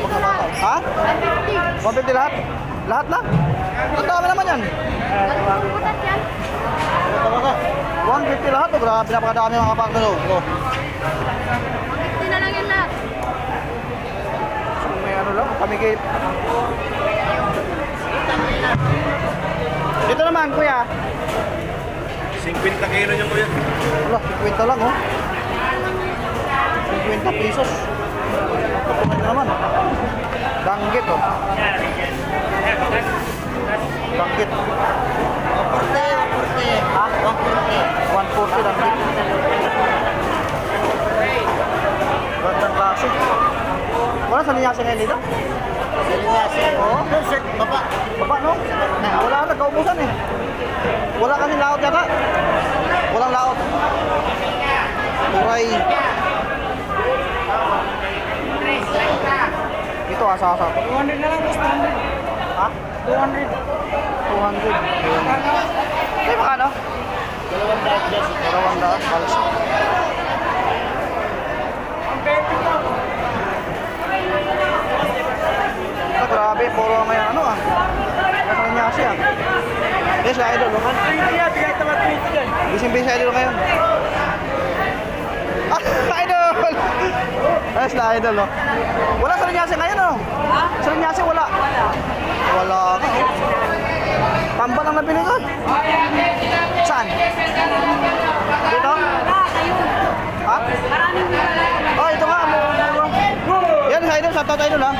na bata. Ha? 150 lahat? Lahat na? Ang dami naman yan. Ito talaga. 150 lahat. Oh, grabe, napakadami mga kapag oh. oh. Hindi na lang yan lahat. So, may ano lang, pamigay. Dito naman, kuya. 50 kilo niyo po yan. Wala, 50 lang, oh. 50 pesos. Kapag naman. Danggit, oh. Danggit. 140, 140. Ha? 140. 140 danggit. Gandang klase. Wala sa linyasa ngayon dito? Sa linyasa? Oo. Baba. Baba, no? Wala, nagkaubusan eh. Wala kasi laot yata. Walang laot. Turay. Ito asa-asa. 200 na lang, boss. Ha? 200. 200. Ay, makano? Dalawang daan. Halos. Ah, grabe, puro ngayon ano ah. Nasa niya siya. Yes, idol. Oh. Gising sa idol ngayon. Ah, idol! Yes, na idol. Oh. Wala sa Linyasi ngayon oh. Sa Linyasi wala. Wala ka. Oh. Tambal ang nabili ko. Saan? Dito? Ha? Oh, ito nga. Yan, sa idol. Sa tot idol ha.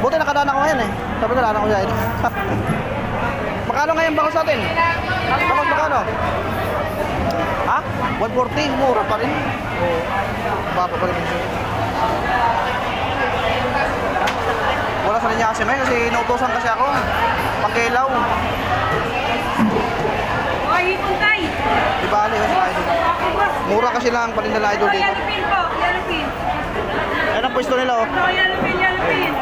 Buti nakadaan ako ngayon eh. Sabi ko, daan ako sa idol. Magkano ngayon bangos natin? Bangos magkano? Ha? 140? Mura pa rin. Oo. Baba pa rin. Wala sa linya kasi may kasi inuutosan kasi ako. Pangkilaw. Hoy, hipon kay. Di ba ali sa idol? Mura kasi lang paninda idol dito. Yellow pin po. Yellow pin. Ayan ang pwesto nila oh. Yellow pin, yellow pin.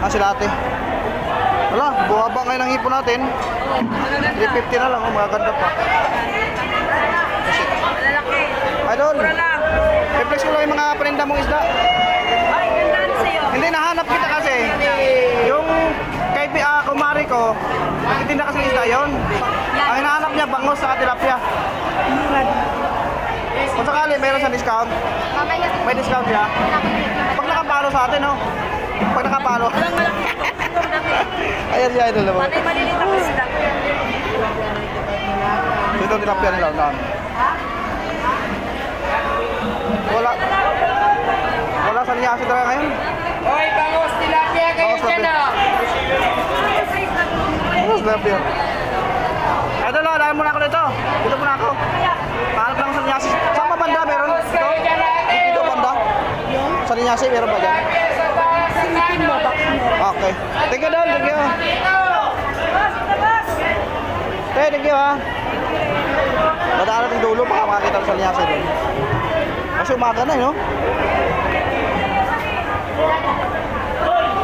Ah, sila ate. Wala, buwaba ngayon ang hipon natin. 350 na lang, oh, magaganda pa. Idol, reflex ko lang yung mga paninda mong isda. Ay, ganda rin sa'yo. Hindi, nahanap kita kasi. Yung kay uh, kumari ko, nagtitinda kasi isda yun. Ang hinahanap niya, bangos sa tilapia. Kung sakali, mayroon sa discount. May discount siya. Pag nakapalo sa atin, no? Pag nakapalo. Walang malaki. Ayan si Idol naman. Panay malilit ang isda. Dito tilapia nila. Saan? Wala. Wala sa niya talaga ngayon. Hoy, bangos tilapia kayo Bangos dyan ah. Wala sa tilapia. Idol, ah, dahil muna ako dito. Dito muna ako. Pahanap lang sa Linyasi. Saan pa banda meron? Bangos Dito? Dito banda? Sa Linyasi meron ba dyan? Silipin mo, Okay. Thank you, Don. Thank you. Thank you, ha. Madaan natin dulo baka makakita ko sa Linyasi doon. Kasi umaga na, eh, no?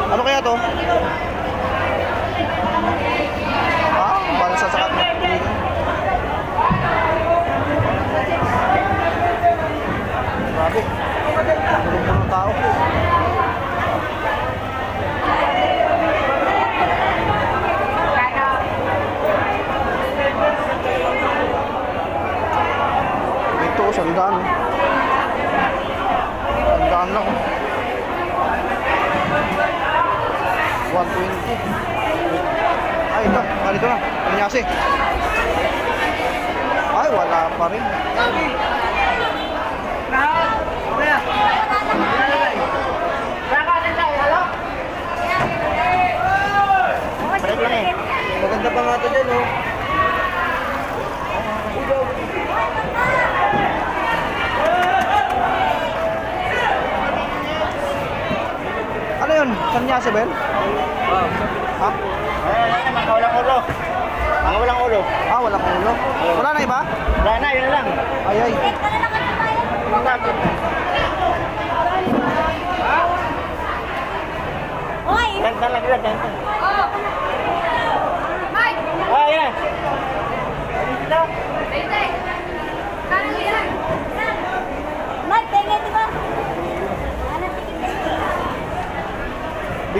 Ano kaya to? Ah, balsa sa kanila. Grabe. Tulong ng tao. Ito, sandaan. Sandaan lang. oh. 120. Ay, ito. Ah, dito na. Panyasi. Ay, wala pa rin. Eh. Maganda pa nga ito dyan, oh. Ano yun? Sanyasi ba yun? Ha? Ay, mga walang ulo. Mga walang ulo. Ah, walang ulo. Wala na iba? Wala na, yun lang. Ay, ay. Hoy! Tanta lang yun, tanta. Oh! Mike! Ah, yan. Tete! Kanan yan! Mike, tingin di ba? Kanan tingin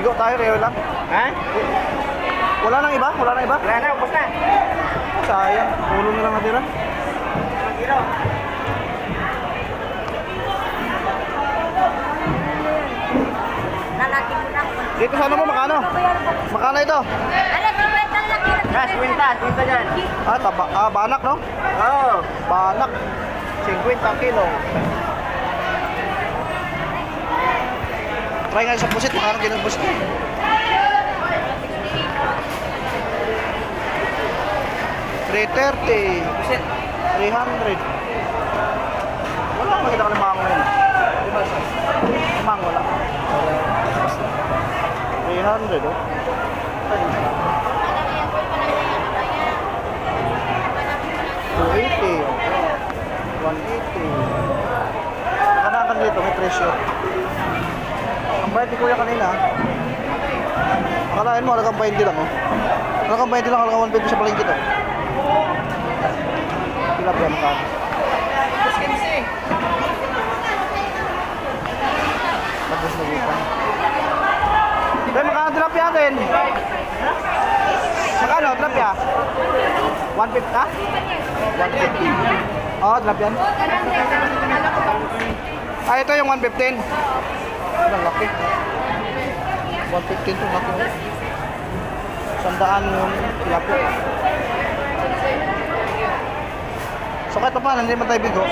Bigo tayo, Reo lang. Ha? Wala nang iba? Wala nang iba? Wala na, ubos na. Sayang. Ulo na lang natira. Magiro. Mo na. Dito sa ano mo, makano? Makano ito? Gas, kwinta, kwinta dyan. Ah, taba, ah, banak, no? Oo. Banak. 50 kilo. Try nga sa pusit, makano kilo ng pusit. Three thirty. Pusit. 300. Wala, makita ka ng mango ngayon. Di ba? Mango, wala. 300, oh. Two eighty. One eighty. Nakanakan dito, may presyo. Ang bayad ni Kuya kanina. Akalain mo, halagang 20 lang, oh. Halagang 20 lang, halagang 150 sa palengke to. Tilapia magkano? Tapos na dito. Dahil magkano tilapia natin? Magkano tilapia? 150 ha? 150. Oo, oh, tilapia. Ah, ito yung 115. Ang laki. 115 to laki. Sandaan yung tilapia. So kahit pa hindi man tayo bigo.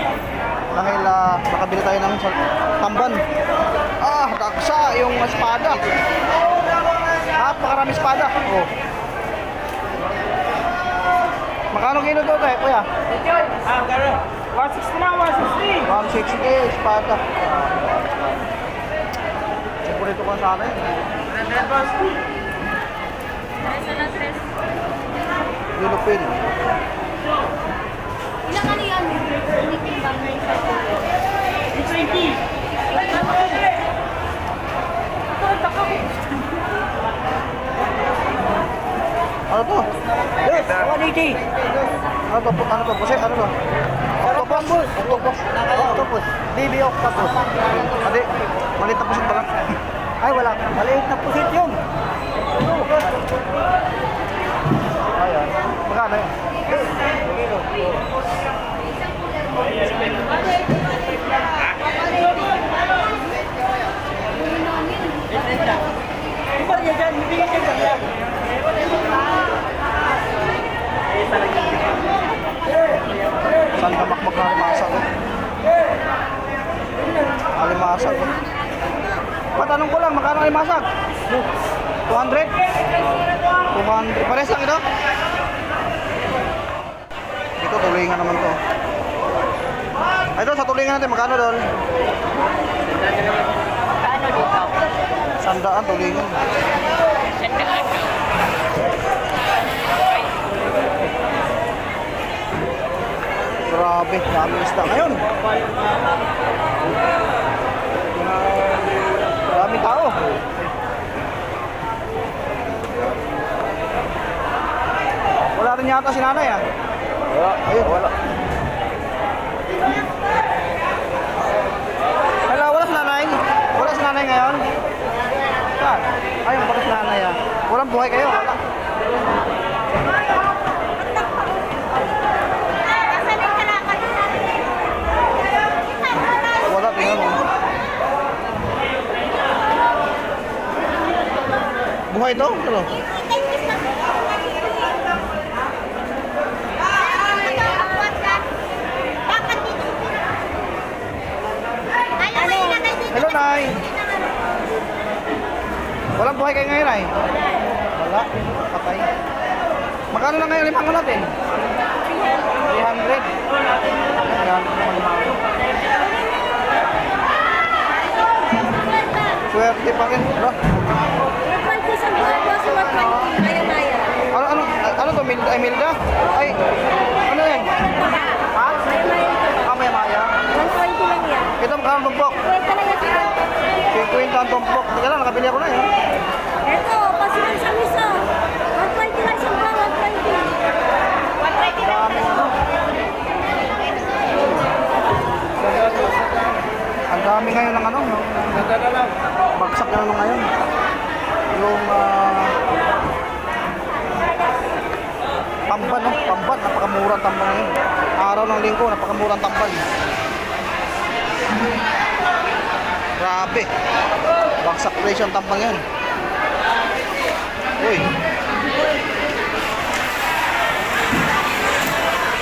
Dahil ah, nakabili tayo ng tamban. Ah, daksa yung espada. Napakarami espada. Oh. Magkano kilo to tayo, kuya? Ah, garo. 160 na, 160. 160 espada. Paborito ko sa akin. Red boss. Tres na tres. Yulupin. Ilang ano yan? Isa ko. 680. Ano to? Yes, 180. Ano to? Ano to? Pusit? Ano to? Octopus. Octopus. Octopus. Baby octopus. Adi, maliit na pusit pala. Ay, wala. Maliit na pusit yun. Ayan. Magkano yun? Saan ka makmak na alimasag ko? Alimasag ko. Patanong ko lang, magkano alimasag? 200? 200. Pares lang ito? Ito, tulingan naman to. Ay, doon, sa tulingan natin, magkano doon? Ano dito? Sandaan, Grabe, dami isda ngayon. Dami tao. Wala rin yata si nanay ah. Wala. Ayun, wala. Hello, wala si nanay? Wala si nanay ngayon? Saan? Ayun, baka si nanay ah. Walang buhay kayo, wala. Nasaan yung kalakad? Wala, tingnan mo. Buhay ito? Ano? Hello, Nay. Walang buhay kayo ngayon, Nay? Wala. Patay. Magkano na ngayon limango natin? 300. Ayan, limango. Swerte pa rin, bro. Ano, ano, ano to? Milda, ay, Milda? Ay, ano yan? Ha? Ah, may maya. Ito, magkano ang tumpok? 50 ang tumpok. Teka lang, nakabili ako na eh. Dami ano. Ang dami ngayon ng ano, no? Nagdala lang. Bagsak na ano ngayon. Yung ah, tamban, no? Tamban, napakamurang tamban ngayon. Araw ng linggo, napakamurang tamban. Grabe. Baksak presyo ang tamban ngayon. Uy.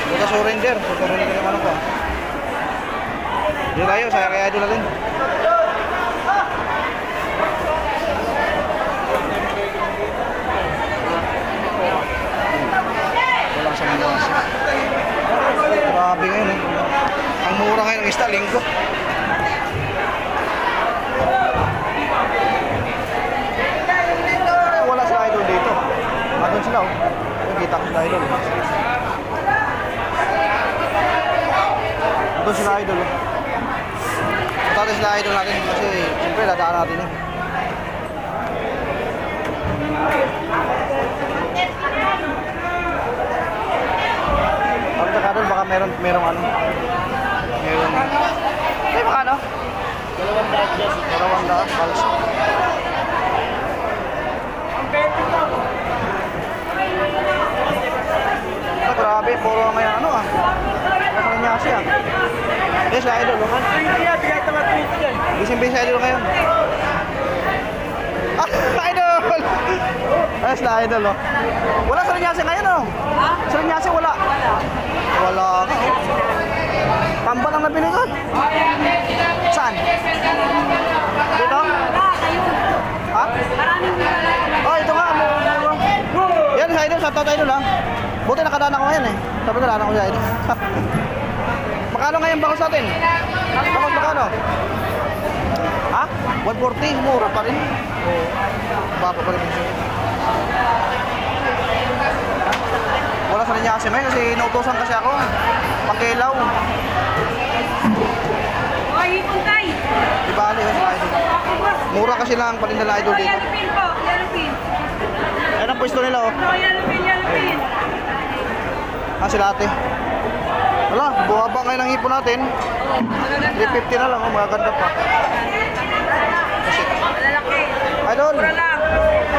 Buka surrender. Surrender yung ano ko. Dito tayo, saya kaya idol natin. Wala sa mga Grabe ngayon eh. Ang mura ngayon ng isda, linggo. Andun sila oh. Nakita ko sila idol. Andun sila idol. Punta natin sila idol natin kasi siyempre dadaan natin eh. Pag nakadol baka meron merong ano. Meron. Ay baka ano? Dalawang daan dyan. Dalawang daan. Balas. Grabe, puro may ano ah. Ano niya siya. Yes, sa idol. oh. Gising ba yung sa idol ngayon? Ah, idol! Yes, na idol. Oh. Wala sa Rinyasi ngayon oh. Sa Rinyasi wala. Wala. nga, oh. Tamba lang nabili ko. Saan? Dito? Ha? Oh, ito nga. Yan, sa idol. Sa idol ha. Buti nakadaan ako ngayon eh. Sabi na ako sa idol. Magkano ngayon bangos natin? Bangos magkano? Ha? 140? Mura pa rin. Oo. Baba pa rin. Wala sa niya kasi may kasi inuutosan kasi ako. Pangkilaw. Oy, hipon Di ba yun sa idol? Mura kasi lang paninda na idol dito. Ayan ang pwesto nila oh. Pin, yellow pin. Ah, sila ate. Wala, buwaba ngayon ang ipon natin. 350 na lang, oh, magaganda pa. Idol,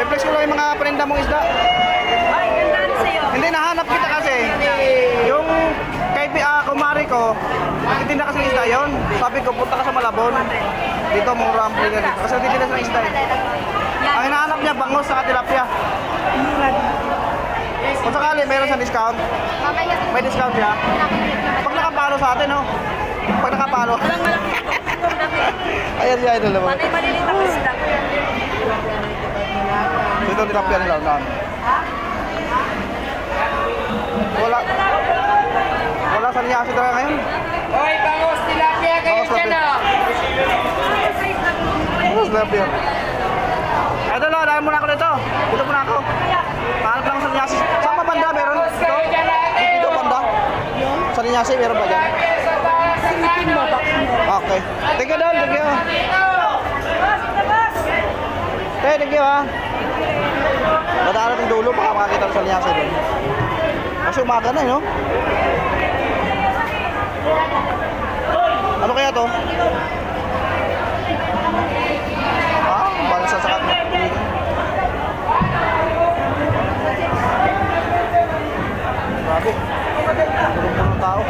reflex ko lang yung mga paninda mong isda. Hindi, nahanap kita kasi. Yung kay uh, kumari ko, nagtitinda kasi ng isda yon. Sabi ko, punta ka sa Malabon. Dito, mura ang pwede dito. Kasi nagtitinda sa isda eh. Ang hinahanap niya, bangos sa tilapia. Kung sakali, meron sa discount. Mamaya May discount siya. Pag nakapalo sa atin, oh. Pag nakapalo. Ayan si Idol naman. Panay maliliit ang isda. So, ito tilapia nila. Wala. Wala sa niya talaga ngayon. Hoy, bangos tilapia kayo Bangos dyan oh. Mas tilapia. Idol, oh, dahil muna ako dito. Dito muna ako. Pahanap lang sa Linyasi. Saan ba banda meron? Ate. Dito banda? Sa Linyasi, meron ba dyan? Taas ng ano. Okay. You, Dol. Thank you. Hey, thank you, ha. Dadaan natin dulo baka makakita sa Linyasi doon. Kasi umaga na, eh, no? Ano kaya to? Ah, balsa sa katna. Grabe. Tulog ng tao.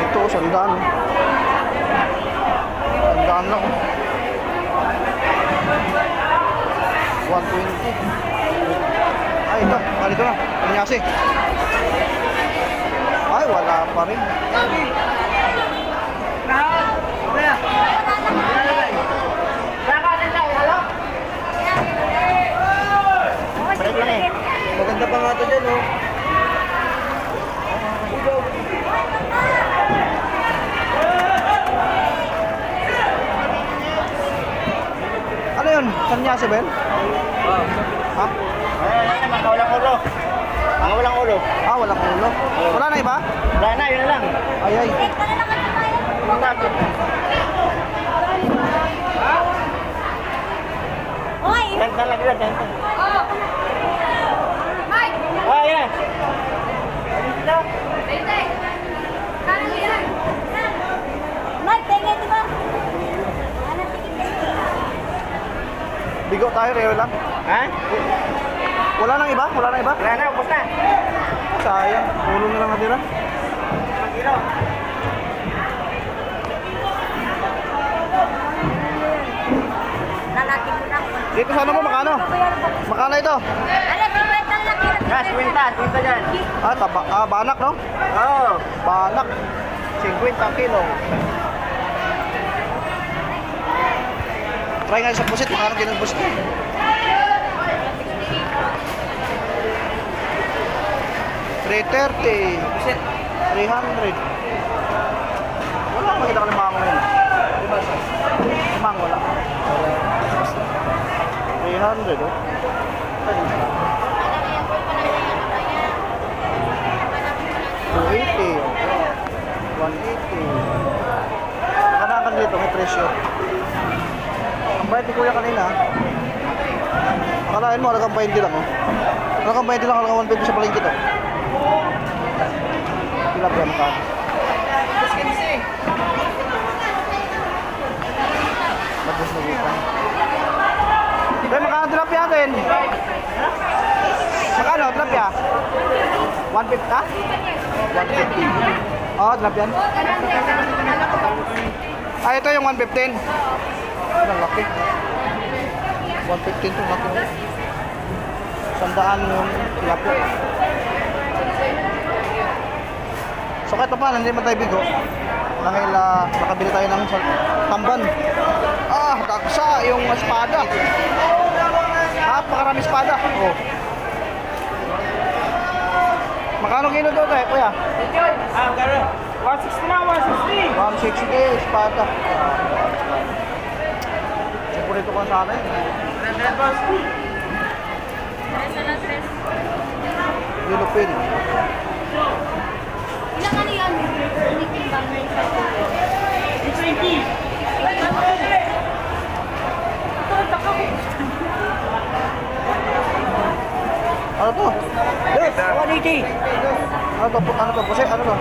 Ito, sandaan. Sandaan lang. oh. 120. Ay, ito. Dito na. Panyasi. Ay, wala pa rin. Break lang eh. Maganda pa nga ito dyan, oh. Ano yun? Sanyasi ba yun? Ha? Ay, ay, mga walang ulo. Mga walang ulo. Ah, walang ulo. Wala na iba? Wala na, yun lang. Ay, ay. Oy! Ganda lang yun, ganda. Oh! Ah, yan. Bigo tayo, reho lang. Ha? Wala nang iba? Wala nang iba? Wala na, ubos na. Sayang, ulo na lang natira. Mag-ilaw. Dito sa ano mo, makano? Makano ito? Ano? Gas, kwinta, kwinta dyan. Ah, taba, ah, banak, no? Oo. Banak. 50 kilo. Try nga sa pusit, makano din ang pusit. Three thirty. Buset. 300. Wala akong makita ko ng mango ngayon. Diba? Mango wala. 300, oh. Two eighty. One eighty. Nakanakan dito, may presyo. Ang bayad ni Kuya kanina. Akalain mo, halagang 20 lang, oh. Halagang 20 lang, halagang 150 sa palengke to. Tilapia mo ka. Bagus na dito. Pero makano tilapia natin? Makano tilapia? 150 ha? 150. Oo, oh, tilapia. Ah, ito yung 115. Ang laki. 115 to laki. Sandaan yung tilapia. So kahit pa hindi man tayo bigo. Dahil ah, nakabili tayo ng tamban. Ah, taksa yung espada. Napakarami espada. Oh. Magkano kilo daw tayo, kuya? Ah, karo. 160 na, 160. 160 espada. Paborito ko sana eh. 100 boss. Tres na lang, tres. Lulupin. Ilang ano yan? Na isa. 620. Ano to? Yes, 180. Ano to? Ano to? Pusi? Ano to?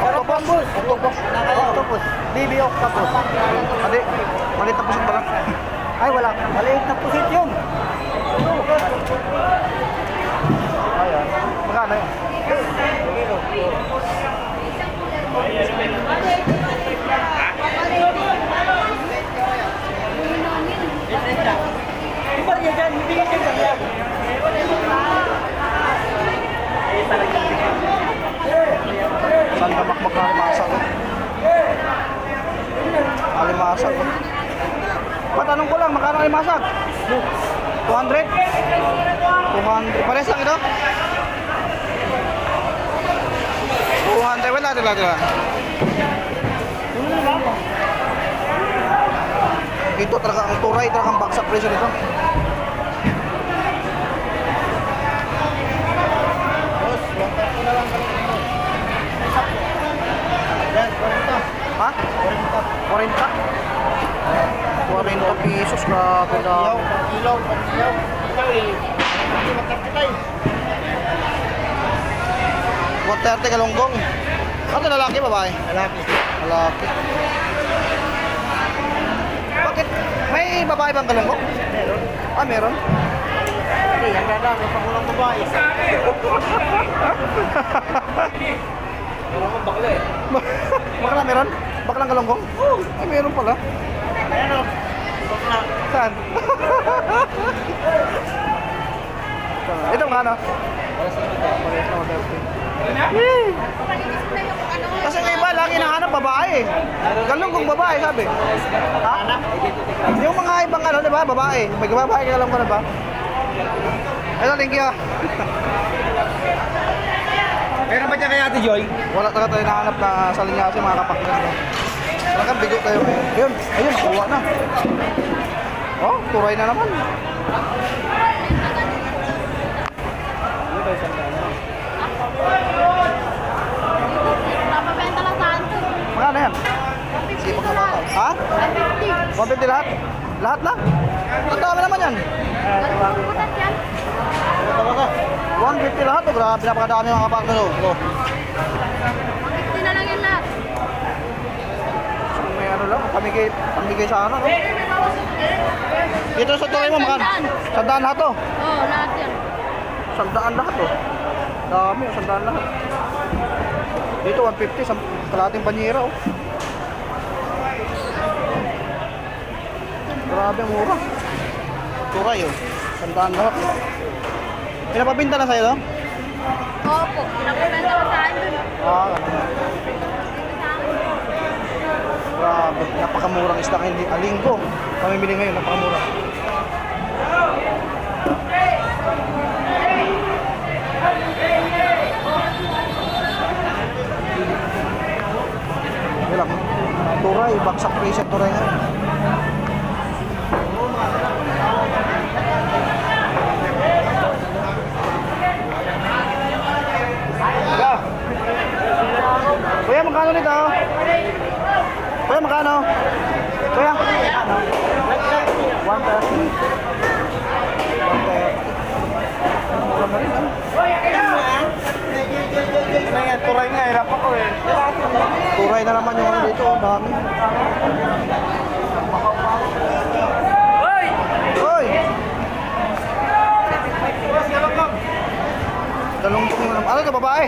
Octopus? Octopus? Octopus. Baby octopus. Hindi. Malit na pusit pala. Ay, wala. Maliit na pusit yun. Ayan. Magkano yun? Saan ka makmak na alimasa ko? Alimasa ko. Patanong ko lang, magkano alimasag? 200? 200. Pares lang ito? 200. Wala, wala, wala. Dito talaga ang turay, talaga ang bagsak presyo nito. Ha? 40? 40 pesos, grabe na. Ilaw, ilaw. Ikaw eh. Hindi magkakitay. 130 kalunggong. Ano lalaki, babae? Lalaki. Lalaki. Bakit? May babae bang kalunggong? Meron. Ah, meron. Hindi, ang ganda. May pangulang babae. Meron kong bakla eh. Bakla meron? Baklang kalunggong? Oo. Ay, meron pala. Ayan o. Bakla. Saan? Ito mga ano? Yee! Kasi yung iba lagi nahanap babae. Galunggong babae sabi. Ha? Yung mga ibang ano, di ba? Babae. May babae ka alam ko na ba? Ito, thank you. Meron ba dyan kay Ate Joy? Wala talaga tayo nahanap na sa linyasi mga kapaklas. No? Talagang bigo tayo. Ayun, ayun, kuha na. Oh, turay na naman. Papabenta lang saan. Magkano yan? Sige, pagkabata. Ha? 150. 150 lahat? Lahat na? Ang dami naman yan. Butas yan. 150 lahat. Oh, grabe, napakadami mga kapaklas. Oh. Oh. 150 na lang yan lahat. So, may ano lang. Pamigay, pamigay sa ano, no? Dito sa tuloy mo, makan. Sandaan lahat to. Oo, lahat yan. Sandaan lahat to. Dami, oh, sandaan lahat. Dito 150 sa kalating banyera, oh. Grabe, mura. Turay, oh. Sandaan lahat. Pinapabinta na sa'yo, no? Oo po, pinapabenta ko sa akin dun. Ah, ganun. Grabe, napakamurang isda ngayon. Alinggo. Pamimili ngayon, napakamura. Turay, baksak presyo turay ngayon. Kuya. Kuya, magkano nito? Kuya, magkano? Kuya? 130. 130. Mura na rin, ah. Ano yan, turay nga, hirap ako eh. Turay na naman yung ano dito, ang dami. Hoy! Hoy! Dalong yung ano to, babae?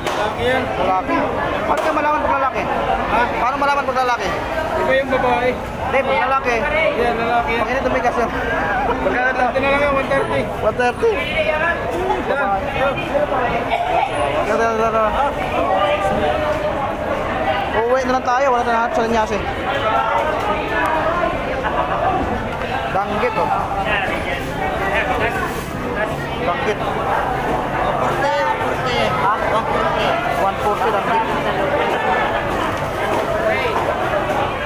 Laki yan. Lalaki. Paano ka malaman pag lalaki? Ha? Paano malaman pag lalaki? Iba yung babae. Hindi, pag lalaki. Yan, lalaki yan. Hindi tumigas yan. Magkano? Ito na lang yan, 130. 130. Babae. Ganda, ganda, ganda. Uuwi na lang tayo, wala na lahat sa linyase. Danggit oh. Danggit. Ha? 140 danggit.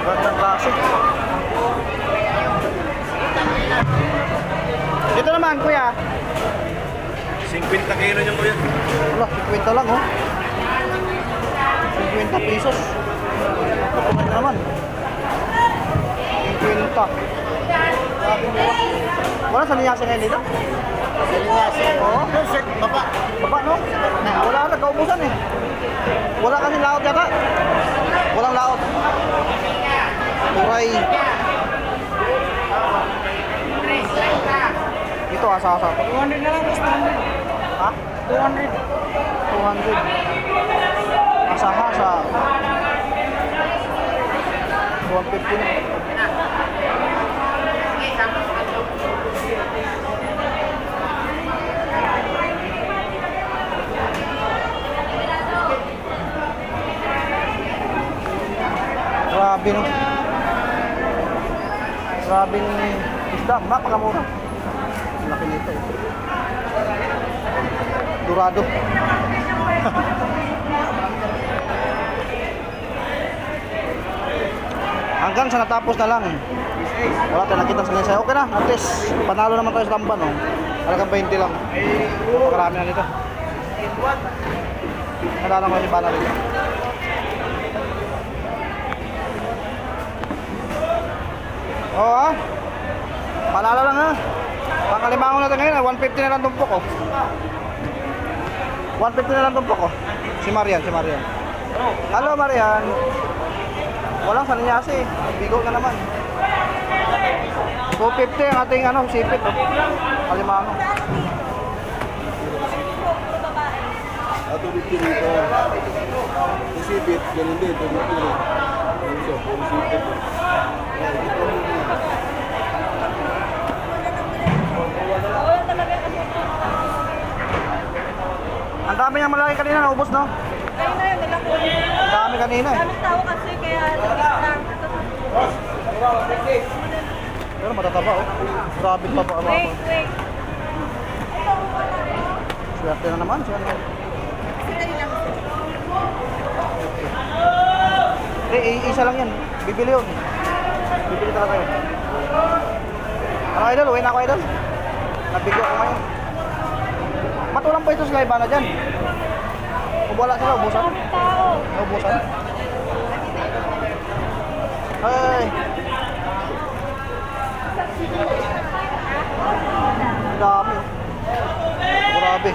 Gandang klase. Dito naman, kuya. 50 kilo niyan ko yan. Wala, 50 lang oh. 50 pesos. Kapag na naman. 50. Grabe mura. Wala sa ninyasa ngayon dito? Oo. Baba. Baba no? Wala na, kaubusan eh. Wala kasi laot yata. Walang laot. Turay. Ito asa-asa. 200 na lang, boss. 200. Ha? 200. 200. Asaha sa 150 na. Grabe no. Grabe ng isda. Napakamura. Laki nito. Durado. Hanggang sa natapos na lang. Wala tayong nakita sa lesay. Okay na, at least panalo naman tayo sa tamban. No? Halagang 20 lang. Marami na nito. Nalalang ko si Bala. Oo ah. Panalo lang ha. Pangalimango natin ngayon, ah. 150 na lang tumpok ko. 150 na lang tumpok ko. Si Marian, si Marian. Hello Marian. Walang salinyasi. Bigo na naman. 250 ang ating ano, sipit. Oh. Alimango. Ato dito dito. Isipit, ganun din. Ito dito. Ito, isipit. Ang dami niyang malaki kanina, naubos no? Kayo na yun, nila ko. Ang dami kanina eh. Daming tao kasi kaya lang. Pero matataba oh. Grabe taba. ang mga- Wait, wait. Swerte na naman. Swerte na. Sila lang. Hindi, isa lang yan. Bibili yun. Bibili talaga yun. Ano idol? Uwi na ako idol. Nabigyo ako ngayon. Matulang pa ito sila iba na dyan. Wala sila, ubusan. Ubusan. Ay. Dami. Grabe.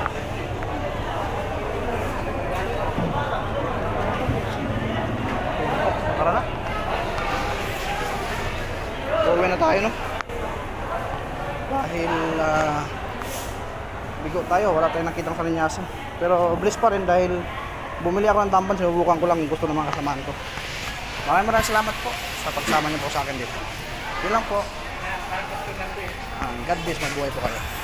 Tara na. Tayo, no? Dahil, ah, bigo tayo, wala tayong nakitang kalinyasa. Pero bliss pa rin dahil bumili ako ng tamban, sinubukan ko lang gusto ng mga kasamaan ko. Maraming maraming salamat po sa pagsama niyo po sa akin dito. Yun lang po. Um, God bless, mabuhay po kayo.